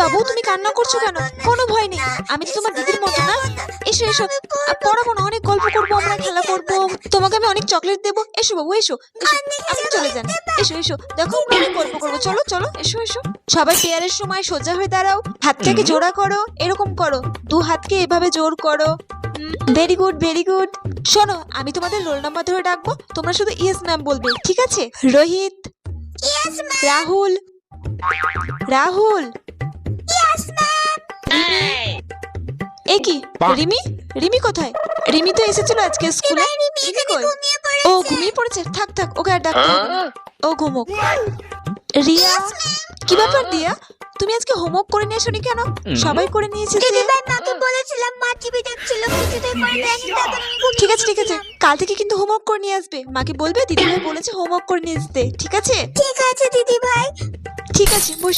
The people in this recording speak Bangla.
বাবু তুমি কান্না করছ কেন? কোনো ভয় নেই। আমি তো তোমার দিদির মতো না। এসো এসো। পড়াবো না অনেক গল্প করব আমরা খেলা করব। তোমাকে আমি অনেক চকলেট দেবো। এসো বাবু এসো। এসো আপনি চলে যান। এসো এসো। দেখো আমরা অনেক গল্প করব। চলো চলো এসো এসো। সবাই পেয়ারের সময় সোজা হয়ে দাঁড়াও। হাতটাকে জোড়া করো। এরকম করো। দু হাতকে এভাবে জোর করো। ভেরি গুড ভেরি গুড শোনো আমি তোমাদের রোল নাম্বার ধরে ডাকবো। তোমরা শুধু ইয়েস ম্যাম বলবে ঠিক আছে? রোহিত রাহুল রাহুল। এ কি? রিমি? রিমি কোথায়? রিমি তো এসেছিল আজকে স্কুলে। রিমি কই? ও ঘুমিয়ে পড়েছে? থাক থাক ওকে আর ডাকতে হবে না। ও ঘুমোক। রিয়া? কি ব্যাপার দিয়া তুমি আজকে হোমওয়ার্ক করে নিয়ে আসোনি কেন? সবাই করে নিয়েছে যে। দিদিভাই মাকে বলেছিলাম মা টিভি দেখছিল কিছুতেই করে ঠিক আছে ঠিক আছে। কাল থেকে কিন্তু হোমওয়ার্ক করে নিয়ে আসবে। মাকে বলবে দিদিভাই বলেছে হোমওয়ার্ক করে নিয়ে আসতে। ঠিক আছে? ঠিক আছে দিদিভাই। ঠিক আছে বস।